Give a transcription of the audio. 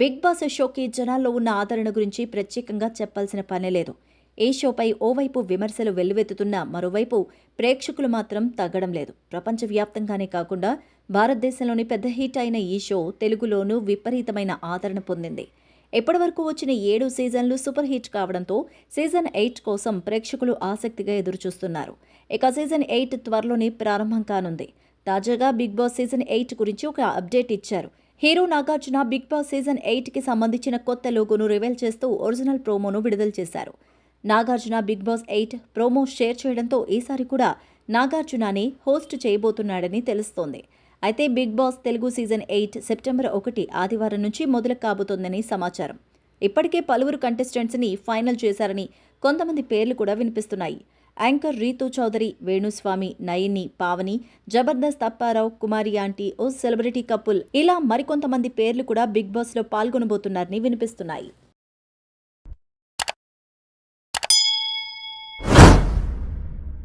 Big boss షోకి జనాల్లో ఉన్న ఆదరణ గురించి ప్రత్యేకంగా చెప్పాల్సిన పనే లేదు. ఈ షోపై ఓవైపు విమర్శలు వెల్లువెత్తుతున్నా మరోవైపు ప్రేక్షకులు మాత్రం తగ్గడం లేదు. ప్రపంచవ్యాప్తంగానే కాకుండా భారతదేశంలోని పెద్ద హిట్ అయిన ఈ షో తెలుగులోనూ విపరీతమైన ఆదరణ పొందింది. ఎప్పటివరకు వచ్చిన ఏడు సీజన్లు సూపర్ హిట్ కావడంతో సీజన్ ఎయిట్ కోసం ప్రేక్షకులు ఆసక్తిగా ఎదురుచూస్తున్నారు. ఇక సీజన్ ఎయిట్ త్వరలోనే ప్రారంభం కానుంది. తాజాగా బిగ్ బాస్ సీజన్ ఎయిట్ గురించి ఒక అప్డేట్ ఇచ్చారు. Hero Nagarjuna Big Boss season ఎయిట్కి సంబంధించిన కొత్త లోగోను రివీల్ చేస్తూ ఒరిజినల్ ప్రోమోను విడుదల చేశారు. Nagarjuna Big Boss eight promo share చేయడంతో ఈసారి కూడా నాగార్జునని హోస్ట్ చేయబోతున్నాడని తెలుస్తోంది. అయితే Big Boss Telugu season eight September ఒకటి ఆదివారం నుంచి మొదలు కాబోతోందని సమాచారం. ఇప్పటికే పలువురు కంటెస్టెంట్స్ని ఫైనల్ చేశారని కొంతమంది పేర్లు కూడా వినిపిస్తున్నాయి. యాంకర్ రీతూ చౌదరి వేణుస్వామి నయని పావని జబర్దస్త్ అప్పారావు కుమారి ఆంటీ ఓ సెలబ్రిటీ కపుల్ ఇలా మరికొంతమంది పేర్లు కూడా బిగ్ బాస్లో పాల్గొనబోతున్నారని వినిపిస్తున్నాయి.